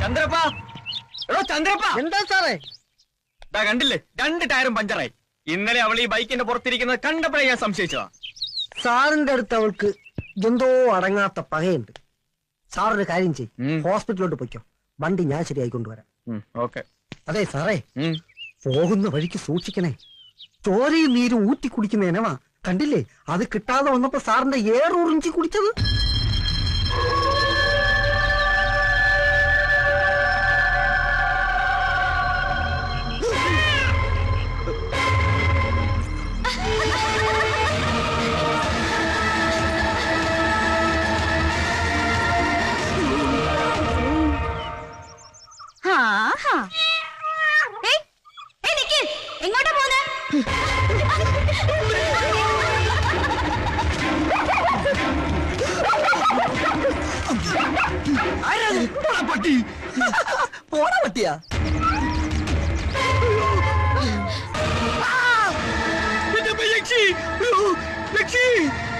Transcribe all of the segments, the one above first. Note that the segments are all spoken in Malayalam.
ചന്ദ്രപ്പ. എടോ ചന്ദ്രപ്പ. എന്താ സാറേ? ദാ കണ്ടില്ലേ? രണ്ട് ടയറും പഞ്ചറായി. ഇന്നലെ അവൾ ഈ ബൈക്കിന്റെ പുറത്തിരിക്കുന്നത് കണ്ടപ്പോഴേ ഞാൻ സംശയിച്ചതാ. സാറിന്റെ അടുത്ത് അവൾക്ക് എന്തോ അടങ്ങാത്ത പകയുണ്ട്. സാറൊരു കാര്യം ചെയ് ഹോസ്പിറ്റലിലോട്ട് പൊയ്ക്കോ. വണ്ടി ഞാൻ ശരിയായി കൊണ്ടുവരാം. ഓക്കെ. അതെ സാറേ. പോകുന്ന വഴിക്ക് സൂക്ഷിക്കണേ. ചോരയും നീരും ഊറ്റി കുടിക്കുന്ന ഇനവാ കണ്ടില്ലേ? അത് കിട്ടാതെ വന്നപ്പോ സാറിന്റെ ഏറെ ഉറിഞ്ചി കുടിച്ചത്?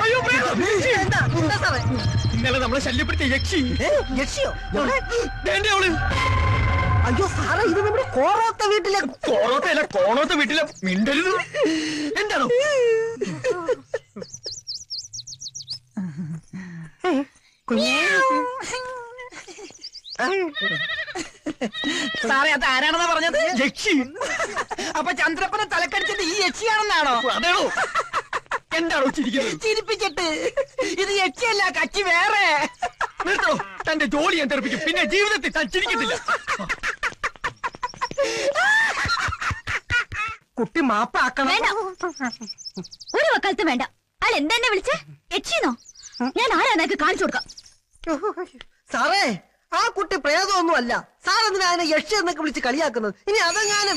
അയ്യോ, ഇന്നലെ നമ്മളെ ശല്യപ്പെടുത്തിയ യക്ഷി. യക്ഷിയോ? അവൾ? അയ്യോ സാറേ ഇത് നമ്മുടെ കോറോത്ത വീട്ടിലെ കോറോത്തെ അല്ല കോണോത്തെ വീട്ടിലെ മിണ്ടരുത്. എന്താണോ? സാറേ അത് ആരാണെന്നാ പറഞ്ഞത്? യക്ഷി. അപ്പൊ ചന്ദ്രപ്പനെ തലക്കടിച്ചത് ഈ യക്ഷിയാണെന്നാണോ? അതെയോ എന്താണോ ചിരിക്കുന്നത്? ചിരിപ്പിച്ചിട്ട്. ഇത് യക്ഷിയല്ല കച്ചി വേറെ. നിർത്തണോ? തന്റെ ജോലി ഞാൻ തെറിപ്പിക്കും. പിന്നെ ജീവിതത്തിൽ താൻ ചിരിക്കത്തില്ല. കുട്ടി മാപ്പാക്കണം. വേണ്ട. ഒരു വക്കാലത്തും വേണ്ട. അയാൾ എന്താ എന്നെ വിളിച്ചേ? യക്ഷിന്നോ? ഞാൻ ആരാ നിനക്ക് കാണിച്ചു കൊടുക്കാം? സാറേ ആ കുട്ടി പ്രേതമൊന്നും അല്ല സാറെന്തിനാ അതിനെ യക്ഷ എന്നൊക്കെ വിളിച്ച് കളിയാക്കുന്നത്? ഇനി അതെങ്ങാനെ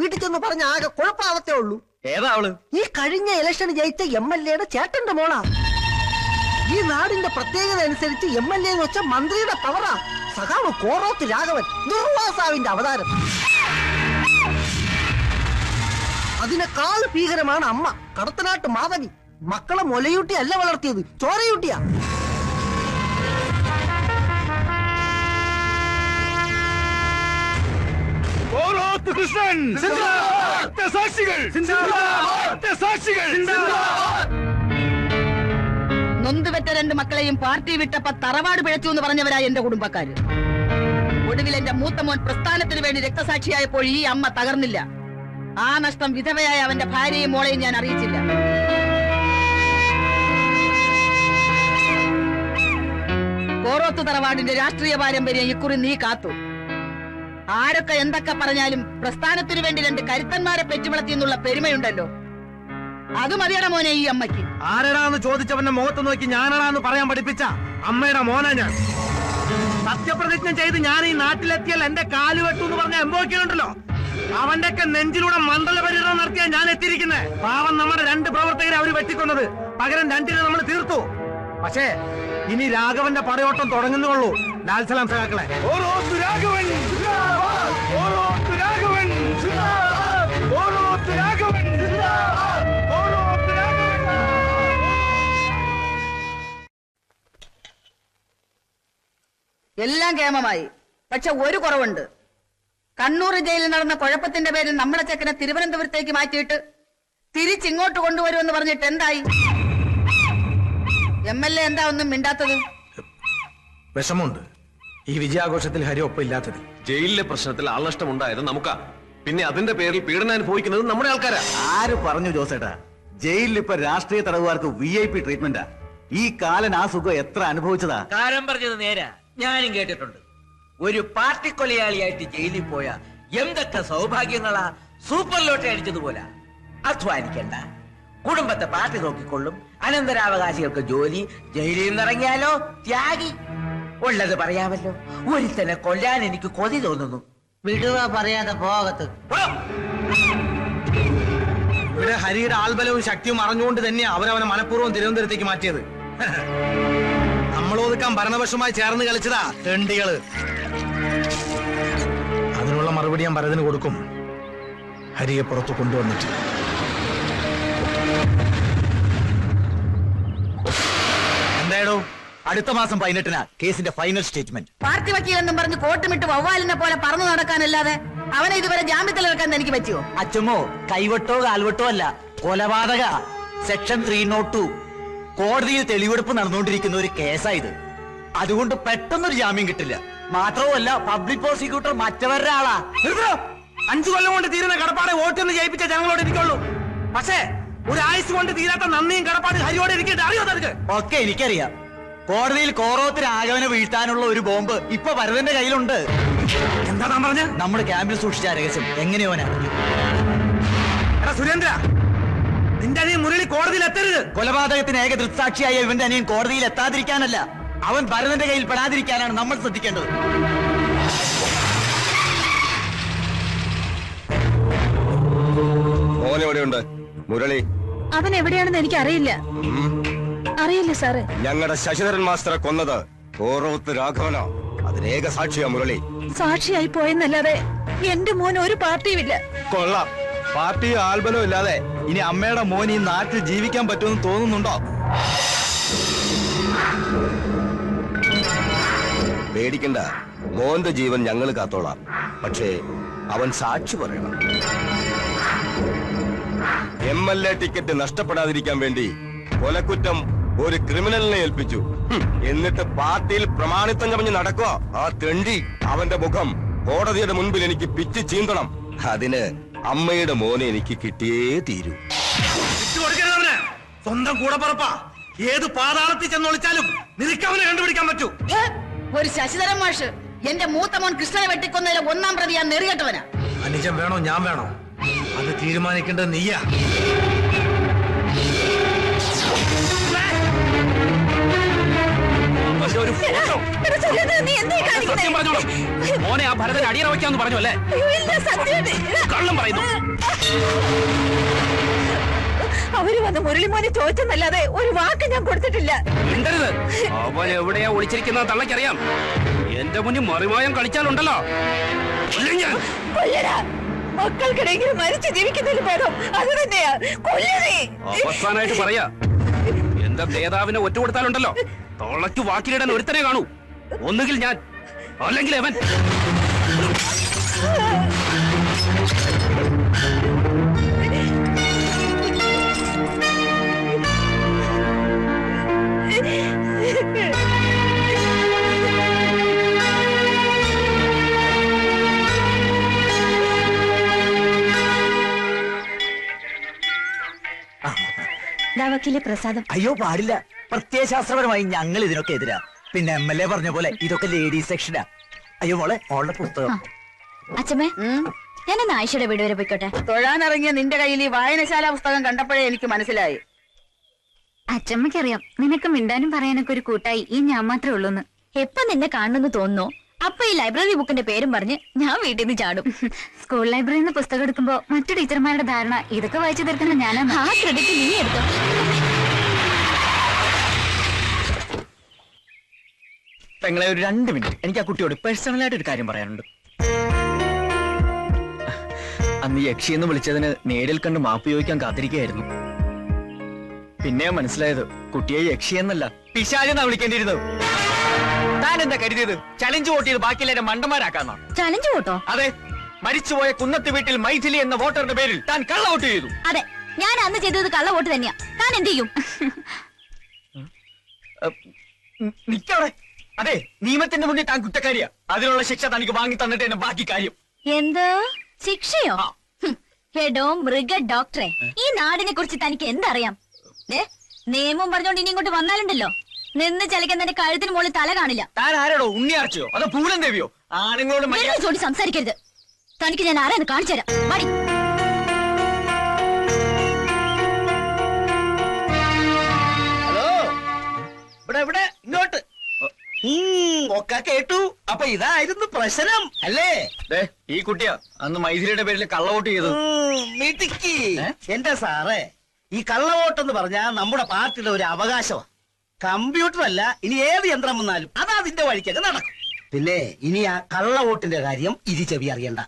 വീട്ടിൽ ചെന്ന് പറഞ്ഞ ആകെ കുഴപ്പാവത്തേ ഉള്ളൂ. ഏതാവൾ ഈ കഴിഞ്ഞ ഇലക്ഷൻ ജയിച്ച എം എൽ എയുടെ ചേട്ടന്റെ മോളാ. ഈ നാടിന്റെ പ്രത്യേകത അനുസരിച്ച് എം എൽ എ എന്ന് വെച്ച മന്ത്രിയുടെ പവറാ സഖാവ് കോറോത്ത് രാഘവൻ ദുർവാസാവിന്റെ അവതാരം. അതിനേക്കാൾ ഭീകരമാണ് അമ്മ. കടത്തനാട്ട് മാധവി. മക്കളെ മുലയൂട്ടി അല്ല വളർത്തിയത് ചോരയൂട്ടിയാ. കൃഷ്ണൻ സാക്ഷികൾ സാക്ഷികൾ നൊന്തുവെറ്റ രണ്ട് മക്കളെയും പാർട്ടി വിട്ടപ്പ തറവാട് പിഴച്ചു എന്ന് പറഞ്ഞവരായ എന്റെ കുടുംബക്കാര്. ഒടുവിൽ എന്റെ മൂത്തമോൻ പ്രസ്ഥാനത്തിന് വേണ്ടി രക്തസാക്ഷിയായപ്പോൾ ഈ അമ്മ തകർന്നില്ല. ആ നഷ്ടം വിധവയായ അവന്റെ ഭാര്യയും മോളെയും ഞാൻ അറിയിച്ചില്ല. കോറോത്ത് തറവാടിന്റെ രാഷ്ട്രീയ പാരമ്പര്യം ഇക്കുറി നീ കാത്തു. ആരൊക്കെ എന്തൊക്കെ പറഞ്ഞാലും പ്രസ്ഥാനത്തിനു വേണ്ടി രണ്ട് കരുത്തന്മാരെ പെറ്റുവളത്തി എന്നുള്ള പെരുമയുണ്ടല്ലോ. അത് മതിയട മോനെ ഈ അമ്മയ്ക്ക്. ആരടാന്ന് ചോദിച്ചവന്റെ മുഖത്ത് നോക്കി ഞാനടാന്ന് പറയാൻ പഠിപ്പിച്ച അമ്മയുടെ മോന ഞാൻ. സത്യപ്രതിജ്ഞ ചെയ്ത് ഞാൻ ഈ നാട്ടിലെത്തിയാൽ എന്റെ കാൽ വെട്ടു എന്ന് പറഞ്ഞ എംബോക്കിയുണ്ടല്ലോ അവന്റെ ഒക്കെ നെഞ്ചിലൂടെ മണ്ഡല പര്യടനം നടത്തിയാ ഞാൻ എത്തിയിരിക്കുന്നത്. പാവം നമ്മുടെ രണ്ട് പ്രവർത്തകരെ അവർ വെട്ടിക്കൊന്നത്. പകരം രണ്ടിനെ നമ്മൾ തീർത്തു. പക്ഷേ ഇനി രാഘവന്റെ പടയോട്ടം തുടങ്ങുന്നുള്ളൂ. ലാൽസലാം സഖാക്കളെ. സഹാക്കളെ ഓരോ രാഘവൻ എല്ലാം കേമമായി. പക്ഷെ ഒരു കുറവുണ്ട്. കണ്ണൂർ ജയിലിൽ നടന്ന കുഴപ്പത്തിന്റെ പേരിൽ നമ്മളെ ചെക്കനെ തിരുവനന്തപുരത്തേക്ക് മാറ്റിയിട്ട് തിരിച്ചിങ്ങോട്ട് കൊണ്ടുവരുമെന്ന് പറഞ്ഞിട്ട് എന്തായി? എം എൽ എ എന്താ ഒന്നും മിണ്ടാത്തത്? വിഷമമുണ്ട്. ഈ വിജയാഘോഷത്തിൽ ഹരി ഒപ്പില്ലാത്തത് ജയിലിലെ പ്രശ്നത്തിൽ ആൾനഷ്ടമുണ്ടായത് നമുക്കാ. പിന്നെ അതിന്റെ പേരിൽ പീഡനം അനുഭവിക്കുന്നത് നമ്മുടെ ആൾക്കാരാ. ആര് പറഞ്ഞു ജോസേട്ടാ? ജയിലിൽ ഇപ്പൊ രാഷ്ട്രീയ തടവുകാർക്ക് വി ഐ പി ട്രീറ്റ്മെന്റാ ഈ കാലൻ ആ സുഖം എത്ര അനുഭവിച്ചതാ? കാരം പറഞ്ഞത് നേരാ. ഞാനും കേട്ടിട്ടുണ്ട്. ഒരു പാർട്ടി കൊലയാളിയായിട്ട് ജയിലിൽ പോയ എന്തൊക്കെ സൗഭാഗ്യങ്ങളാ സൂപ്പർ ലോട്ടറി അടിച്ചതുപോലെ. അധ്വാനിക്കണ്ട. കുടുംബത്തെ പാർട്ടി നോക്കിക്കൊള്ളും. അനന്തരാവകാശികൾക്ക് ജോലി. ജയിലിൽ നിന്നിറങ്ങിയാലോ? ത്യാഗി. ഉള്ളത് പറയാമല്ലോ. ഒരുത്തനെ കൊല്ലാൻ എനിക്ക് കൊതി തോന്നുന്നു. വിടുക പറയാതെ പോകത്ത്. ഇവിടെ ഹരിയുടെ ആൽബലവും ശക്തിയും അറിഞ്ഞുകൊണ്ട് തന്നെയാ അവരവനെ മനഃപൂർവം തിരുവനന്തപുരത്തേക്ക് മാറ്റിയത്. നമ്മൾ ഒതുക്കാൻ ഭരണപക്ഷമായി ചേർന്ന് കളിച്ചതാ തെണ്ടികൾ. അതിനുള്ള മറുപടി ഞാൻ ഭരതിന് കൊടുക്കും. ഹരിയെ പുറത്തു കൊണ്ടുവന്നിട്ട്. എന്തായാലും അടുത്ത മാസം പതിനെട്ടിനാ കേസിന്റെ ഫൈനൽ സ്റ്റേറ്റ്മെന്റ്. പാർട്ടി വക്കീൽ എന്നും പറഞ്ഞ് കോട്ടുമിട്ട് വവ്വാലിനെ പോലെ പറന്നു നടക്കാനല്ലാതെ അവനെ ഇതുവരെ ജാമ്യത്തിൽ ഇറക്കാൻ എനിക്ക് പറ്റുമോ അച്ഛമ്മോ കൈവട്ടോ കാൽവട്ടോ അല്ല. കൊലപാതക. Section three not two. കോടതിയിൽ തെളിവെടുപ്പ് നടന്നുകൊണ്ടിരിക്കുന്ന ഒരു കേസായത് അതുകൊണ്ട് പെട്ടെന്നൊരു ജാമ്യം കിട്ടില്ല. മാത്രവുമല്ല പബ്ലിക് പ്രോസിക്യൂട്ടർ മറ്റവരുടെ ആളാ. അഞ്ചു കൊല്ലം കൊണ്ട് തീരുന്ന കടപ്പാടെ വോട്ടൊന്ന് ജയിപ്പിച്ച ജനങ്ങളോട് ഇരിക്കുള്ളൂ. പക്ഷേ ഒരാഴ്ച കൊണ്ട് തീരാത്ത നന്ദിയും കടപ്പാട് ഹരിയോടെ ഇരിക്കട്ടെ അറിയോ നിനക്ക്? ഒക്കെ എനിക്കറിയാം. കോടതിയിൽ കോറോത്തിന് ആഗമനെ വീഴ്ത്താനുള്ള ഒരു ബോംബ് ഇപ്പൊ ഭരതന്റെ കയ്യിലുണ്ട്. എന്താ പറഞ്ഞ? നമ്മുടെ ക്യാമ്പിൽ സൂക്ഷിച്ച രഹസ്യം. എങ്ങനെയോ അറിഞ്ഞു. സുരേന്ദ്ര. നിന്റെ അനിയൻ മുരളി കോടതിയിൽ എത്തരുത്. കൊലപാതകത്തിന് ഏക ദൃക്സാക്ഷിയായ ഇവന്റെ അനിയൻ കോടതിയിൽ എത്താതിരിക്കാനല്ല. അവൻ ഭരതന്റെ കയ്യിൽ പെടാതിരിക്കാനാണ് നമ്മൾ ശ്രദ്ധിക്കേണ്ടത്. മോൻ എവിടെയുണ്ട്? മുരളി. അവൻ എവിടെയാണെന്ന് എനിക്ക് അറിയില്ല അറിയില്ല സാറേ. ഞങ്ങളുടെ ശശിധരൻ മാസ്റ്ററെ കൊന്നത് ഓറോത്ത് രാഘവനോ. അതിനേക സാക്ഷിയാ മുരളി. സാക്ഷിയായി പോയെന്നല്ലാതെ എന്റെ മോൻ ഒരു പാർട്ടിയുമില്ല. കൊള്ളാം. പാർട്ടിയോ ആൽബനോ ഇല്ലാതെ ഇനി അമ്മയുടെ മോൻ ഈ നാട്ടിൽ ജീവിക്കാൻ പറ്റുമെന്ന് തോന്നുന്നുണ്ടോ? പേടിക്കണ്ട. മോന്റെ ജീവൻ ഞങ്ങൾ കാത്തോളാം. പക്ഷേ അവൻ സാക്ഷി പറയണം. എം എൽ എ ടിക്കറ്റ് നഷ്ടപ്പെടാതിരിക്കാൻ വേണ്ടി കൊലക്കുറ്റം ഒരു ക്രിമിനലിനെ ഏൽപ്പിച്ചു. എന്നിട്ട് പാർട്ടിയിൽ പ്രമാണിത്തം കമഞ്ഞ് നടക്കുക. ആ തെണ്ടി അവന്റെ മുഖം കോടതിയുടെ മുൻപിൽ എനിക്ക് പിച്ച് ചീന്തണം. അതിന് അമ്മയുടെ മോനെ എനിക്ക് കിട്ടിയേ തീരൂ. സ്വന്തം കൂടെ പറപ്പാ കൂടപ്പുറപ്പാ. ഏത് പാതാളത്തിൽ ചെന്നൊളിച്ചാലും നിനക്കവനെ കണ്ടുപിടിക്കാൻ പറ്റൂ. ഒരു ശശിധരൻ മാഷ് എന്റെ മൂത്ത മോൻ കൃഷ്ണനെ വെട്ടിക്കൊന്നതിലെ ഒന്നാം പ്രതി ഞാൻ നെറികെട്ടവനാ. അനുജം വേണോ? ഞാൻ വേണോ? അത് തീരുമാനിക്കേണ്ടത് നീയാ. നീ എന്തേ കാണിക്കുന്നേ? മോനെ ആ ഭരതൻ അടിയറ വയ്ക്കാന്ന് പറഞ്ഞു അല്ലേ കള്ളം പറയുന്നു. അവർ വന്ന് മുരളിമോനെ ചോദിച്ചെന്നല്ലാതെ ഒരു വാക്ക് ഞാൻ കൊടുത്തിട്ടില്ല. മിണ്ടരുത്. അവൻ എവിടെയാ ഒളിച്ചിരിക്കുന്ന തള്ളക്കറിയാം എന്റെ മുന്നിൽ മറിമായം കളിച്ചാലുണ്ടല്ലോ. കൊല്ലും ഞാൻ. കൊല്ലടാ. മക്കൾക്കിടയിൽ മരിച്ചു ജീവിക്കുന്നതിന് ഭേദം അത് തന്നെയാ. കൊല്ലണേ അവസാനായിട്ട് പറയാ. എന്റെ നേതാവിനെ ഒറ്റ കൊടുത്താലുണ്ടല്ലോ. തൊള്ളയ്ക്ക് വാക്കിലിടാൻ ഒരുത്തനെ കാണൂ. ഒന്നുകിൽ ഞാൻ അല്ലെങ്കിൽ അവൻ. വക്കീലെ പ്രസാദം. അയ്യോ പാടില്ല. പ്രത്യയശാസ്ത്രപരമായി ഞങ്ങൾ ഇതിനൊക്കെ എതിരാ. പിന്നെ എം എൽ എ പറഞ്ഞ പോലെ ഇതൊക്കെ ലേഡീസ് സെക്ഷനാ അയ്യോ മോളെ മോളുടെ പുസ്തകം. അച്ഛമ്മേ ഞാനൊന്ന് ആയിഷയുടെ വീട് വരെ പോയിക്കോട്ടെ. തൊഴാനിറങ്ങിയ നിന്റെ കയ്യിൽ ഈ വായനശാല പുസ്തകം കണ്ടപ്പോഴേ എനിക്ക് മനസ്സിലായി. അച്ഛമ്മക്കറിയാം നിനക്ക് മിണ്ടാനും പറയാനൊക്കെ ഒരു കൂട്ടായി. ഈ ഞാൻ മാത്രമേ ഉള്ളൂന്ന്. എപ്പൊ നിന്നെ കാണുന്നു തോന്നുന്നു? അപ്പൊ ഈ ലൈബ്രറി ബുക്കിന്റെ പേരും പറഞ്ഞ് ഞാൻ വീട്ടിൽ നിന്ന് ചാടും. സ്കൂൾ ലൈബ്രറിയിൽ നിന്ന് പുസ്തകം എടുക്കുമ്പോ മറ്റു ടീച്ചർമാരുടെ ധാരണ ഇതൊക്കെ വായിച്ചു തീർക്കുന്ന ഞാനാണ്. ആ ക്രെഡിറ്റ് നീ എടുത്തോ. പെങ്ങളെ ഒരു രണ്ട് മിനിറ്റ്. എനിക്ക് ആ കുട്ടിയോട് പേഴ്സണലായിട്ട് ഒരു കാര്യം പറയാനുണ്ട്. അന്ന് യക്ഷി എന്ന് വിളിച്ചതിന് നേരിൽ കണ്ട് മാപ്പ് ചോദിക്കാൻ കാത്തിരിക്കുകയായിരുന്നു. പിന്നെ മനസ്സിലായത് കുട്ടിയെ യക്ഷി എന്നല്ല പിശാചെന്നാ വിളിക്കേണ്ടിയിരുന്നത്. താൻ എന്താ കരുതിയത്? ചലഞ്ച് വോട്ട് ചെയ്ത് ബാക്കിയെല്ലാവരും മണ്ടന്മാരാക്കാന്നാ? ചലഞ്ച് വോട്ടോ അതെ. മരിച്ചുപോയ കുന്നത്ത് വീട്ടിൽ മൈഥിലി എന്ന വോട്ടറുടെ പേരിൽ താൻ കള്ള വോട്ട് ചെയ്തു. അതെ. ഞാൻ അന്ന് ചെയ്തത് കള്ള വോട്ട് തന്നെയാ. താൻ എന്ത് ചെയ്യും? നിക്കവിടെ. അതെ നിയമത്തിന്റെ മുന്നിൽ താൻ കുറ്റക്കാരിയാ. അതിനുള്ള ശിക്ഷ തനിക്ക് വാങ്ങി തന്നിട്ട് എന്നെ ബാക്കി കാര്യം. എന്ത്? ശിക്ഷയോ? എടോ മൃഗ ഡോക്ടറെ. ഈ നാടിനെ കുറിച്ച് തനിക്ക് എന്തറിയാം? നിയമം പറഞ്ഞോണ്ട് ഇനി ഇങ്ങോട്ട് വന്നാലുണ്ടല്ലോ. നിന്ന് ചലിക്കുന്നതിന്റെ കഴുത്തിന് മുകളിൽ തല കാണില്ല. താൻ ആരോടോ ഉണ്ണിയാർച്ചയോ അതോ പൂലൻ ദേവിയോ? ആണുങ്ങളോട് ചോടി സംസാരിക്കരുത്. തനിക്ക് ഞാൻ ആരാന്ന് കാണിച്ചു തരാം. ഒക്കെ കേട്ടു. അപ്പൊ ഇതായിരുന്നു പ്രശ്നം. അല്ലേ? ഈ കുട്ടിയാ. അന്ന് മൈഥിലിയുടെ പേരിൽ കള്ളവോട്ട് ചെയ്തു മിടുക്കി. എന്റെ സാറേ ഈ കള്ളവോട്ട് എന്ന് പറഞ്ഞാൽ നമ്മുടെ പാർട്ടിയുടെ ഒരു അവകാശമാണ് കമ്പ്യൂട്ടർ അല്ല ഇനി ഏത് യന്ത്രം വന്നാലും അത് അതിന്റെ വഴിക്കൊക്കെ നടക്കും. പിന്നെ ഇനി ആ കള്ളവോട്ടിന്റെ കാര്യം ഇരി ചെവി അറിയണ്ട.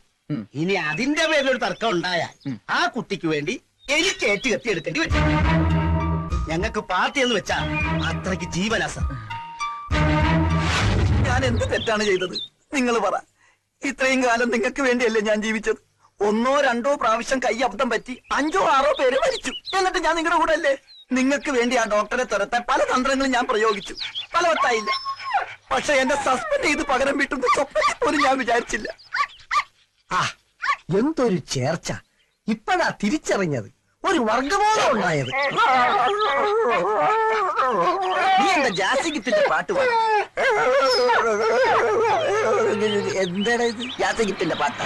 ഇനി അതിന്റെ പേരിൽ ഒരു തർക്കം ഉണ്ടായാൽ ആ കുട്ടിക്ക് വേണ്ടി എനിക്ക് ഏറ്റുകത്തി എടുക്കേണ്ടി വരും. ഞങ്ങൾക്ക് പാർട്ടി എന്ന് വെച്ചാൽ അത്രയ്ക്ക് ജീവനാ സർ. ഞാൻ എന്ത് തെറ്റാണ് ചെയ്തത്? നിങ്ങൾ പറ. ഇത്രയും കാലം നിങ്ങൾക്ക് വേണ്ടിയല്ലേ ഞാൻ ജീവിച്ചത്? ഒന്നോ രണ്ടോ പ്രാവശ്യം കൈ അബദ്ധം പറ്റി അഞ്ചോ ആറോ പേര് മരിച്ചു. എന്നിട്ട് ഞാൻ നിങ്ങളുടെ കൂടെ അല്ലേ നിങ്ങൾക്ക് വേണ്ടി ആ ഡോക്ടറെ തുരത്താൻ പല തന്ത്രങ്ങളും ഞാൻ പ്രയോഗിച്ചു. ഫലവത്തായില്ല പക്ഷെ എന്നെ സസ്പെൻഡ് ചെയ്ത് പകരം വീട്ടുന്ന സ്വപ്നം പോലും ഞാൻ വിചാരിച്ചില്ല. ആ എന്തൊരു ചേർച്ച. ഇപ്പഴാ തിരിച്ചറിഞ്ഞത്. ഒരു വർഗബോധം ഉണ്ടായത്. എന്താ ജാസിഗിത്തിന്റെ പാട്ട് എന്താണ് ഇത്? ജാസിഗിത്തിന്റെ പാട്ട്.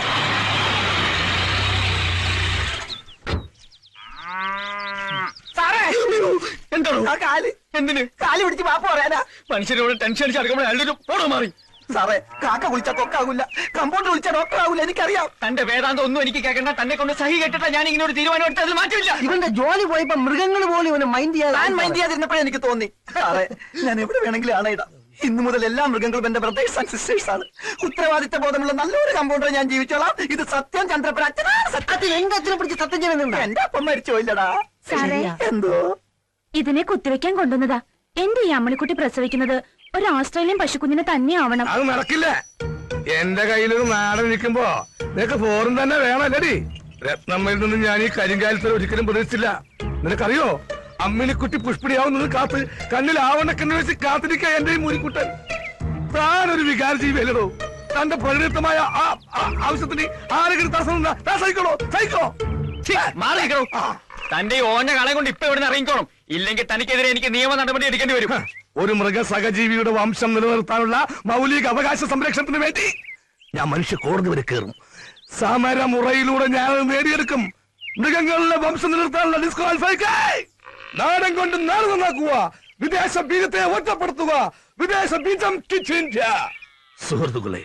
എന്താണോ ആ കാൽ. എന്തിന്? കാൽ പിടിച്ച് പാപ്പ പറയാനാ. മനുഷ്യരോട് ടെൻഷൻ അടിച്ച് അടക്കുമ്പോൾ അയാളുടെ ഓടോ മാറി. സാറേ കാക്ക വിളിച്ച കൊക്കാകില്ല കമ്പൗണ്ടർ വിളിച്ച ഡോക്ടർ ആകൂല എനിക്കറിയാം. തന്റെ വേദാന്തം ഒന്നും എനിക്ക് കേൾക്കണ്ട. തന്നെ കൊണ്ട് സഹി കേട്ടിട്ട് ഞാൻ ഇങ്ങനെ ഒരു തീരുമാനം എടുത്തത് മാറ്റില്ല ഇവന്റെ ജോലി പോയപ്പോ മൃഗങ്ങൾ പോലും ഇവനെ മൈൻഡ് ചെയ്യാൻ ഞാൻ മൈൻഡ് ചെയ്യാതിരുന്നപ്പോഴേ എനിക്ക് തോന്നി. സാറേ ഞാൻ എവിടെ വേണമെങ്കിലും ആണയിടാം ഇന്നു മുതൽ എല്ലാ മൃഗങ്ങളും എന്റെ ബ്രദേഴ്സ് ആൻഡ് സിസ്റ്റേഴ്സ് ആണ്. ഉത്തരവാദിത്ത ബോധമുള്ള നല്ലൊരു കമ്പൗണ്ടർ ഞാൻ ജീവിച്ചോളാം. ഇത് സത്യം ചന്ദ്രപ്പൻ അച്ഛനാണ് സത്യം. അതിൽ എന്റെ അച്ഛനെ പിടിച്ച് സത്യം ചെയ്യുന്നുണ്ട്? എന്റെ അപ്പം മരിച്ചോ ഇല്ലടാ. എന്തോ? ഇതിനെ കുത്തിവെക്കാൻ കൊണ്ടുവന്നതാ. എന്റെ ഈ അമ്മണിക്കുട്ടി പ്രസവിക്കുന്നത് ഒരു ഓസ്ട്രേലിയൻ പശുക്കുഞ്ഞിനെ തന്നെ ആവണം. അത് നടക്കില്ല. എന്റെ കയ്യിലൊരു നാടൻ നിൽക്കുമ്പോ നിനക്ക് ഫോറും തന്നെ വേണമല്ലടി രത്നമ്മയിൽ നിന്ന് ഞാൻ ഈ കരിങ്കാലത്തിൽ ഒരിക്കലും പ്രതീക്ഷിച്ചില്ല. നിനക്കറിയോ? അമ്മിനിക്കുട്ടി പുഷ്പിണിയാവുന്നത് കാത്ത് കണ്ണിൽ ആവണക്കെന്ന് വെച്ച് കാത്തിരിക്കുക എന്റെ ഈ മുരിക്കുട്ടൻ. താനൊരു വികാര ജീവിയല്ലോ തന്റെ പരിണിതമായ ആ ആവശ്യത്തിന് ആരെങ്കിലും തടസ്സം സഹിക്കണോ? സഹിക്കോ തന്റെ ഓന്റെ കളെ കൊണ്ട് ഇപ്പൊ ഇവിടെ ഇറങ്ങിക്കോണം ഇല്ലെങ്കിൽ തനിക്കെതിരെ എനിക്ക് നിയമ നടപടി എടുക്കേണ്ടി വരും. ഒരു മൃഗ സഹജീവിയുടെ വംശം നിലനിർത്താനുള്ള മൗലിക അവകാശ സംരക്ഷണത്തിന് വേണ്ടി ഞാൻ മനുഷ്യ കോടതി വരെ കയറും. സമരമുറയിലൂടെ ഞാൻ നേടിയെടുക്കും. മൃഗങ്ങളുടെ വംശം നിലനിർത്താനുള്ള ഡിസ്ക്വാളിഫൈ നാടൻ കൊണ്ട് നാട് നന്നാക്കുക. വിദേശ ബീജത്തെ ഒറ്റപ്പെടുത്തുക. വിദേശ ബീജം സുഹൃത്തുക്കളെ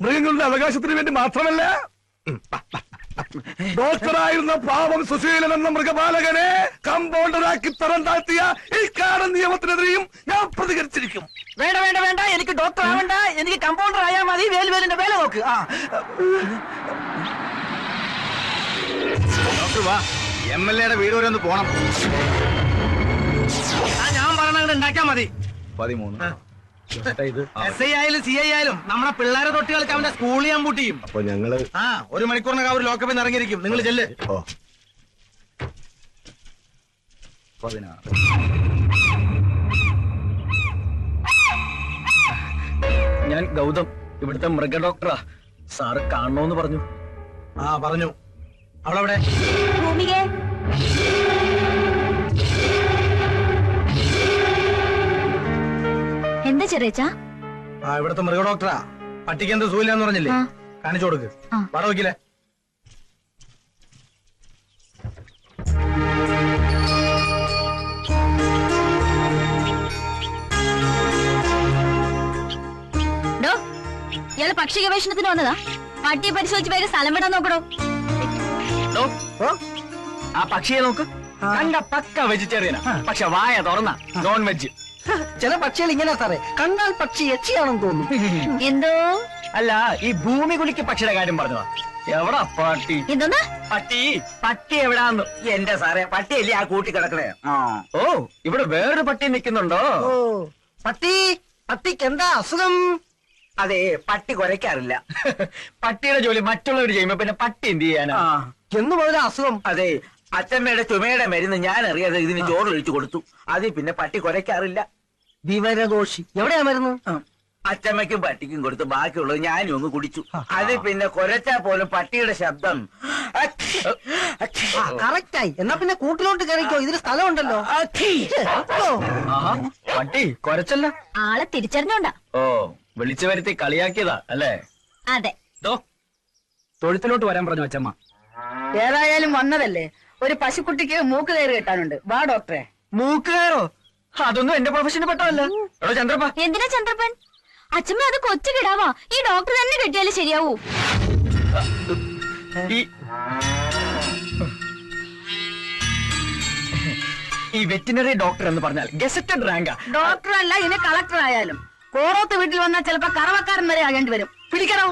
മൃഗങ്ങളുടെ അവകാശത്തിന് വേണ്ടി മാത്രമല്ല. ഡോക്ടറായിരുന്ന പാവം സുശീലൻ എന്ന മൃഗപാലകനെ കമ്പൗണ്ടറാക്കി തരം താഴ്ത്തിയ ഈ കാട നിയമത്തിനെതിരെയും ഞാൻ പ്രതികരിച്ചിരിക്കും. വേണ്ട വേണ്ട വേണ്ട. എനിക്ക് ഡോക്ടർ ആവണ്ട എനിക്ക് കമ്പൗണ്ടർ ആയാൽ മതി. വേലുവേലിന്റെ വേല നോക്ക്. ആ. ഡോക്ടർ വാ. എം എൽ എയുടെ വീട് വരെ ഒന്ന് പോണം. ഞാൻ പറഞ്ഞ ഉണ്ടാക്കിയാ മതി. പതിമൂന്ന്. എസ് ഐ ആയാലും സി ഐ ആയാലും നമ്മുടെ പിള്ളേരെ തൊട്ട് കളിച്ച് അവന്റെ സ്കൂളിൽ ഞാൻ പൂട്ടിയും. അപ്പൊ ഞങ്ങൾ ആ ഒരു മണിക്കൂറിനകം അവർ ലോക്കപ്പിൽ നിന്ന് ഇറങ്ങിയിരിക്കും. നിങ്ങൾ ചെല്ല്. ഞാൻ ഗൗതം ഇവിടുത്തെ മൃഗ ഡോക്ടറാ സാറ് കാണണോന്ന് പറഞ്ഞു. ആ പറഞ്ഞു. അവളവിടെ? ഭൂമികേ ചെറിയച്ചാ? ആ ഇവിടുത്തെ മൃഗ ഡോക്ടറാ. പട്ടിക്ക് എന്ത് സൂയില്ലാന്ന് പറഞ്ഞില്ലേ. കാണിച്ചു കൊടുക്ക്. വട വയ്ക്കില്ലേ ഡോ ഇയാൾ പക്ഷി ഗവേഷണത്തിന് വന്നതാ. പട്ടിയെ പരിശോധിച്ച് പേര് സ്ഥലം വിടാൻ നോക്കണോ ആ പക്ഷിയെ നോക്ക്. കണ്ട പക്ക വെജിറ്റേറിയനാ പക്ഷെ വായ തുറന്ന. നോൺ വെജ് ചില പക്ഷികൾ ഇങ്ങനെ സാറേ കണ്ടാൽ പക്ഷി എച്ചിയാണെന്ന് തോന്നുന്നു എന്തോ? അല്ല ഈ ഭൂമി കുലിക്ക് പക്ഷിയുടെ കാര്യം പറഞ്ഞതാ. എവിടാ പട്ടി? എന്തോന്നാ? പട്ടി. പട്ടി എവിടാന്ന്? എന്റെ സാറേ പട്ടിയല്ലേ ആ കൂട്ടി കിടക്കണേ. ഓ ഇവിടെ വേറൊരു പട്ടി നിൽക്കുന്നുണ്ടോ? പട്ടി പട്ടിക്ക് എന്താ അസുഖം? അതെ പട്ടി കുരയ്ക്കാറില്ല പട്ടിയുടെ ജോലി മറ്റുള്ളവർ ചെയ്യുമ്പോ പിന്നെ പട്ടി എന്ത് ചെയ്യാനാ? എന്ന് പറഞ്ഞ അസുഖം. അതെ അച്ഛമ്മയുടെ ചുമയുടെ മരുന്ന് ഞാൻ അറിയാതെ ഇതിന് ചോറ് ഒഴിച്ചു കൊടുത്തു. അതിൽ പിന്നെ പട്ടി കുരയ്ക്കാറില്ല വിവരദോഷി. എവിടെയാ മരുന്ന്. അച്ചമ്മയ്ക്കും പട്ടിക്കും കൊടുത്ത് ബാക്കിയുള്ളത് ഞാനും ഒന്ന് കുടിച്ചു. അത് പിന്നെ കൊരച്ചാ പോലും പട്ടിയുടെ ശബ്ദം. കറക്റ്റായി. എന്നാ പിന്നെ കൂട്ടിലോട്ട് കയറിക്കോ. ഇതിന് സ്ഥലം ഉണ്ടല്ലോ പട്ടി കൊരച്ചല്ല? ആളെ തിരിച്ചറിഞ്ഞോണ്ടാ. ഓ വിളിച്ചു വരുത്തി കളിയാക്കിയതാ അല്ലേ? അതെ. ദോ തൊഴുത്തിലോട്ട് വരാൻ പറഞ്ഞു അച്ചമ്മ. ഏതായാലും വന്നതല്ലേ? ഒരു പശുക്കുട്ടിക്ക് മൂക്ക് കയറി കെട്ടാനുണ്ട്. വാ ഡോക്ടറെ. മൂക്കുകയറോ അതൊന്നും എന്റെ പ്രൊഫഷന് പെട്ടതല്ല. എടോ ചന്ദ്രപ്പ. എന്തിനാ ചന്ദ്രപ്പൻ? അച്ഛമ്മ അത് കൊച്ചു കിടാവാ. ഈ ഡോക്ടർ തന്നെ കെട്ടിയാലേ ശരിയാവൂ. ഈ ഈ വെറ്റിനറി ഡോക്ടർ എന്ന് പറഞ്ഞാൽ ഗസറ്റഡ് റാങ്കാ. ഡോക്ടർ അല്ല ഇനി കളക്ടർ ആയാലും. കോറോത്ത് വീട്ടിൽ വന്നാൽ ചിലപ്പോ കറവക്കാരൻ വരെ ആകേണ്ടി വരും. പിടിക്കണോ?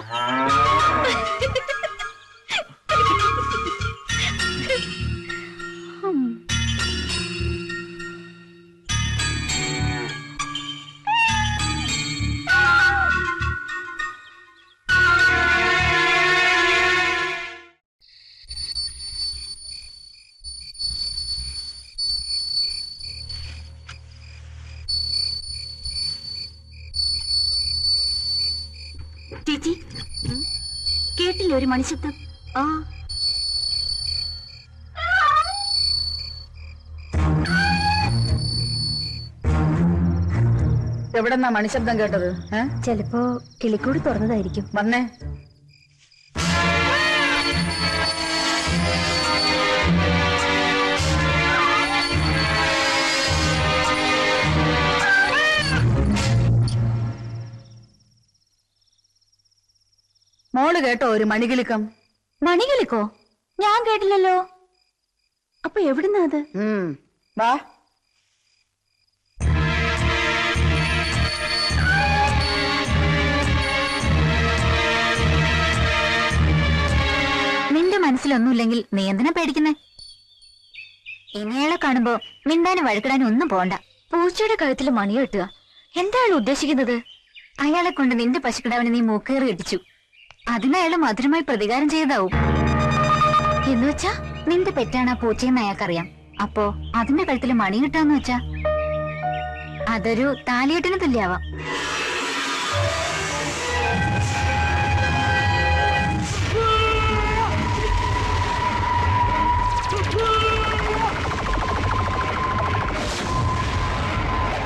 ചേച്ചി. കേട്ടില്ല ഒരു മണിശബ്ദം? ആ. എവിടെന്നാ മണിശബ്ദം കേട്ടത്? ഏ? ചിലപ്പോ കിളിക്കൂട് തുറന്നതായിരിക്കും. വന്നേ. മോൾ കേട്ടോ ഒരു മണികിളിക്കം മണികിളിക്കോ ഞാൻ കേട്ടില്ലല്ലോ. അപ്പൊ എവിടുന്നാ അത്? വാ. നിന്റെ മനസ്സിലൊന്നുമില്ലെങ്കിൽ നീ എന്തിനാ പേടിക്കുന്നേ? ഇനിയാളെ കാണുമ്പോ മിണ്ടാനും വഴുക്കിടാനും ഒന്നും പോണ്ട. പൂച്ചയുടെ കഴുത്തിൽ മണി കെട്ടുക എന്താണ് ഉദ്ദേശിക്കുന്നത്? അയാളെ കൊണ്ട് നിന്റെ പശുക്കിടാവിനെ നീ മൂക്കേറി ഇടിച്ചു. അതിനയാൾ മധുരമായി പ്രതികാരം ചെയ്തതാവും. എന്നുവെച്ചാ നിന്റെ പെറ്റാണ് ആ പൂച്ചയെന്ന് അയാൾക്കറിയാം. അപ്പോ അതിന്റെ കഴുത്തിൽ മണി കിട്ടാന്ന് വെച്ചാ അതൊരു താലിയെട്ടിന് തുല്യാവാം